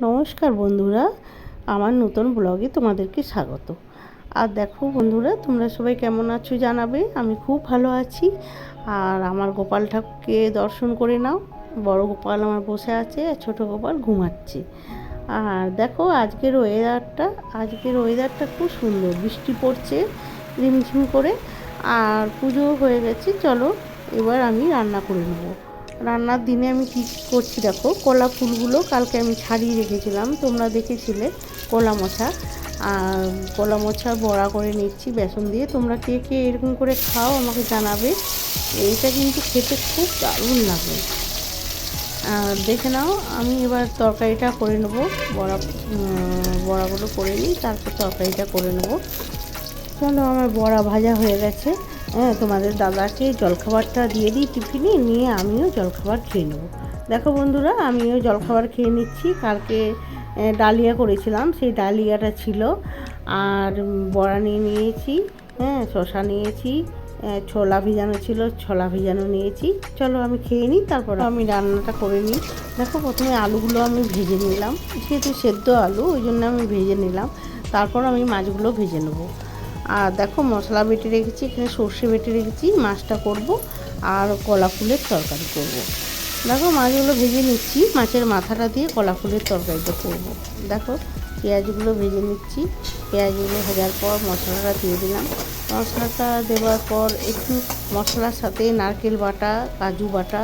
নমস্কার বন্ধুরা, আমার নতুন ব্লগে তোমাদেরকে স্বাগত। আর দেখো বন্ধুরা, তোমরা সবাই কেমন আছো জানাবে? আমি খুব ভালো আছি। আর আমার গোপাল ঠাকুরকে দর্শন করে নাও। বড় গোপাল আমার বসে আছে আর ছোটো গোপাল ঘুমাচ্ছে। আর দেখো, আজকের ওয়েদারটা আজকের ওয়েদারটা খুব সুন্দর। বৃষ্টি পড়ছে ঝিমঝিম করে। আর পুজো হয়ে গেছে। চলো, এবার আমি রান্না করে নেব। রান্নার দিনে আমি কী করছি দেখো, কলা ফুলগুলো কালকে আমি ছাড়িয়ে রেখেছিলাম, তোমরা দেখেছিলে কলা মোছা আর কলা মোছা বড়া করে নিচ্ছি বেসন দিয়ে। তোমরা কে কে এরকম করে খাও আমাকে জানাবে। এইটা কিন্তু খেতে খুব দারুণ লাগে। আর দেখে নাও, আমি এবার তরকারিটা করে নেব। বড়া বড়াগুলো করে নিই, তারপর তরকারিটা করে নেব। চলো আমার বড়া ভাজা হয়ে গেছে। হ্যাঁ তোমাদের দাদাকে জলখাবারটা দিয়ে দিই টিফিনে, নিয়ে আমিও জলখাবার খেয়ে নেব। দেখো বন্ধুরা, আমিও জলখাবার খেয়ে নিচ্ছি। কালকে ডালিয়া করেছিলাম, সেই ডালিয়াটা ছিল। আর বড়া নিয়ে নিয়েছি হ্যাঁ শশা নিয়েছি ছোলা ভিজানো ছিল, ছোলা ভিজানো নিয়েছি। চলো আমি খেয়ে নিই, তারপর আমি রান্নাটা করে নিই। দেখো প্রথমে আলুগুলো আমি ভেজে নিলাম, যেহেতু সেদ্ধ আলু, ওই জন্য আমি ভেজে নিলাম। তারপর আমি মাছগুলো ভেজে নেব। আর দেখো মশলা বেটে রেখেছি, এখানে সর্ষে বেটে রেখেছি, মাছটা করব আর কলা ফুলের তরকারি করব। দেখো মাছগুলো ভেজে নিচ্ছি, মাছের মাথাটা দিয়ে কলা ফুলের তরকারিটা করব। দেখো পেঁয়াজগুলো ভেজে নিচ্ছি, পেঁয়াজগুলো ভাজার পর মশলাটা দিয়ে দিলাম মশলাটা দেওয়ার পর একটু মশলার সাথে নারকেল বাটা, কাজু বাটা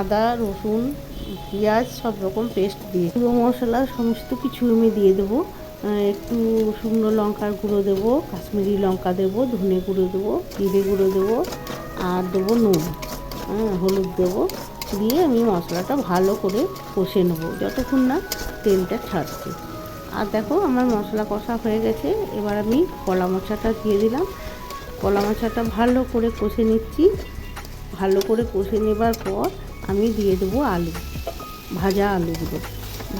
আদা, রসুন, পেঁয়াজ সব রকম পেস্ট দিয়ে মশলা সমস্ত কিছু আমি দিয়ে দেবো একটু শুকনো লঙ্কার গুঁড়ো দেবো, কাশ্মীরি লঙ্কা দেবো, ধনে গুঁড়ো দেবো, জিরে গুঁড়ো দেবো, আর দেবো নুন হ্যাঁ হলুদ দেবো। দিয়ে আমি মশলাটা ভালো করে কষে নেব, যতক্ষণ না তেলটা ছাড়ছে। আর দেখো, আমার মশলা কষা হয়ে গেছে। এবার আমি কলা মোচাটা দিয়ে দিলাম। কলা মোচাটা ভালো করে কষে নিচ্ছি। ভালো করে কষে নেবার পর আমি দিয়ে দেবো আলু, ভাজা আলুগুলো।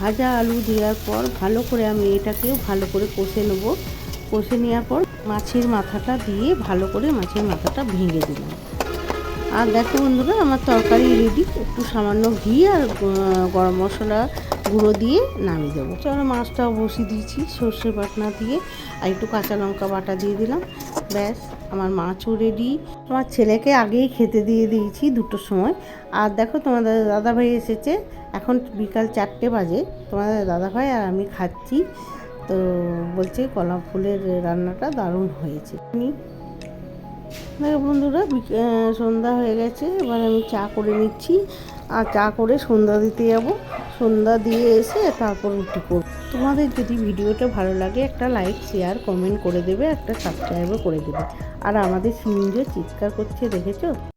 ভাজা আলু দেওয়ার পর ভালো করে আমি এটাকেও ভালো করে কষে নেব। কষে নেওয়ার পর মাছের মাথাটা দিয়ে ভালো করে মাছের মাথাটা ভেঙে দিলাম। আর দেখো বন্ধুরা, আমার তরকারি রেডি একটু সামান্য ঘি আর গরম মশলা গুঁড়ো দিয়ে নামিয়ে দেবো। চলো মাছটাও বসিয়ে দিয়েছি, সর্ষে বাটনা দিয়ে, আর একটু কাঁচা লঙ্কা বাটা দিয়ে দিলাম। ব্যাস, আমার মাছও রেডি আমার ছেলেকে আগেই খেতে দিয়ে দিয়েছি দুটোর সময়। আর দেখো তোমাদের দাদাভাই এসেছে। এখন বিকাল চারটে বাজে। তোমাদের দাদাভাই আর আমি খাচ্ছি। তো বলছে কলা ফুলের রান্নাটা দারুণ হয়েছে। আমি বন্ধুরা সন্ধ্যা হয়ে গেছে। এবার আমি চা করে নিচ্ছি। আর চা করে সন্ধ্যা দিতে যাব। সন্ধ্যা দিয়ে এসে তারপর রুটি করব। তোমাদের যদি ভিডিওটা ভালো লাগে, একটা লাইক শেয়ার কমেন্ট করে দেবে, একটা সাবস্ক্রাইবও করে দেবে। আর আমাদের সিঞ্জো চিৎকার করছে, দেখেছ?